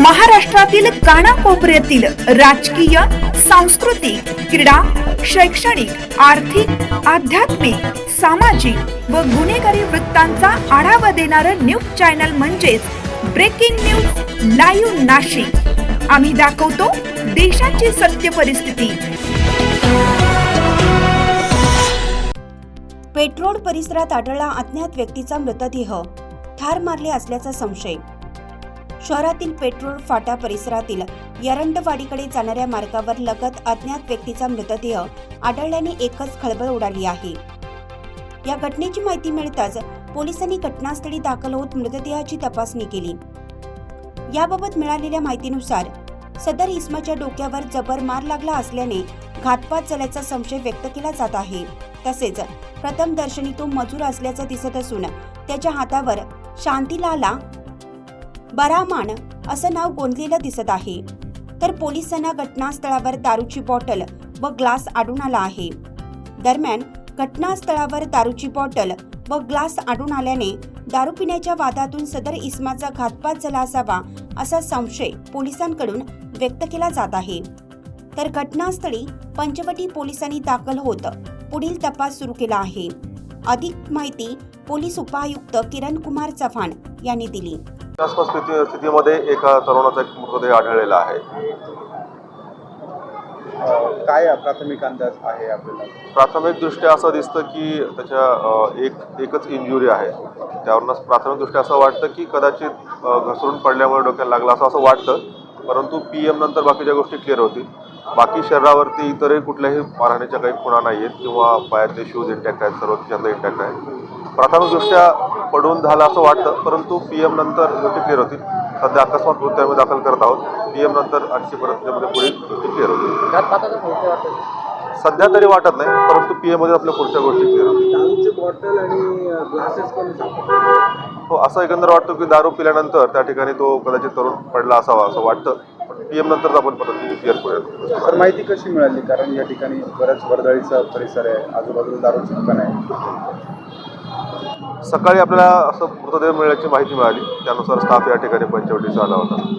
महाराष्ट्रातील कानाकोपऱ्यातील राजकीय सांस्कृतिक क्रीडा शैक्षणिक आर्थिक आध्यात्मिक सामाजिक व गुन्हेगारी वृत्तांचा आढावा देणारं न्यूज चॅनल म्हणजेच ब्रेकिंग न्यूज लाईव्ह नाशिक. आम्ही दाखवतो देशाची सत्य परिस्थिती. पेट्रोल परिसरात आढळला अज्ञात व्यक्तीचा मृतदेह. ठार मारले असल्याचा संशय. शहरातील पेट्रोल फाटा परिसरातील यरंडवाडीकडे जाणाऱ्या मार्गावर लगत अज्ञात व्यक्तीचा मृतदेह आढळल्याने एकच खळबळ उडाली आहे. या घटनेची माहिती मिळताच पोलिसांनी घटनास्थळी दाखल होत मृतदेहाची तपासणी केली. याबाबत मिळालेल्या माहितीनुसार सदर इस्माच्या डोक्यावर जबर मार लागला असल्याने घातपात झाल्याचा संशय व्यक्त केला जात आहे. तसेच प्रथम दर्शनी तो मजूर असल्याचं दिसत असून त्याच्या हातावर शांतीलाला बरामान असं नाव गोंदलेलं दिसत आहे. तर पोलिसांना घटनास्थळावर दारूची बॉटल व ग्लास आढळून आला आहे. दरम्यान घटनास्थळावर दारूची बॉटल व ग्लास आढळून आल्याने दारू पिण्याच्या वादातून सदर इस्माचा घातपात झाला असावा असा संशय पोलिसांकडून व्यक्त केला जात आहे. तर घटनास्थळी पंचवटी पोलिसांनी दाखल होत पुढील तपास सुरू केला आहे. अधिक माहिती पोलीस उपायुक्त किरण कुमार चव्हाण यांनी दिली. आसपास स्थिती स्थितीमध्ये एका तरुणाचा एक मृतदेह आढळलेला आहे. काय प्राथमिक अंदाज आहे आपल्याला? प्राथमिक दृष्ट्या असं दिसतं की त्याच्या अ, एक एकच इंजुरी आहे. त्यावरूनच प्राथमिक दृष्ट्या असं वाटतं की कदाचित अ, घसरून पडल्यामुळे डोक्याला लागला असं असं वाटतं. परंतु पी एम नंतर बाकीच्या गोष्टी क्लिअर होतील. बाकी शरीरावरती इतरही कुठल्याही मारहाणीच्या काही खुणा नाही आहेत किंवा पायातले शूज इंटॅक्ट आहेत सर्व त्यातलं इंटॅक्ट आहे प्राथमिकदृष्ट्या पडून झालं असं वाटतं परंतु पी एम नंतर गोष्टी क्लिअर होतील सध्या अकस्मात आम्ही दाखल करत आहोत. पी एम नंतर आणखी परत त्यामध्ये पुढील गोष्टी क्लिअर होतील सध्या तरी वाटत नाही परंतु पी मध्ये आपल्या पुढच्या गोष्टी क्लिअर होतील. हो असं एकंदर वाटतं की दारू पिल्यानंतर त्या ठिकाणी तो कदाचित तरुण पडला असावा असं वाटतं. पण पी एम नंतर आपण परत क्लिअर करूया. तर माहिती कशी मिळाली? कारण या ठिकाणी बऱ्याच वर्दळीचा परिसर आहे. आजूबाजूला दारूची दुकान आहे. सकाळी आपल्याला असं मृतदेह मिळण्याची माहिती मिळाली. त्यानुसार स्टाफ या ठिकाणी पंचवटीचा आला होता.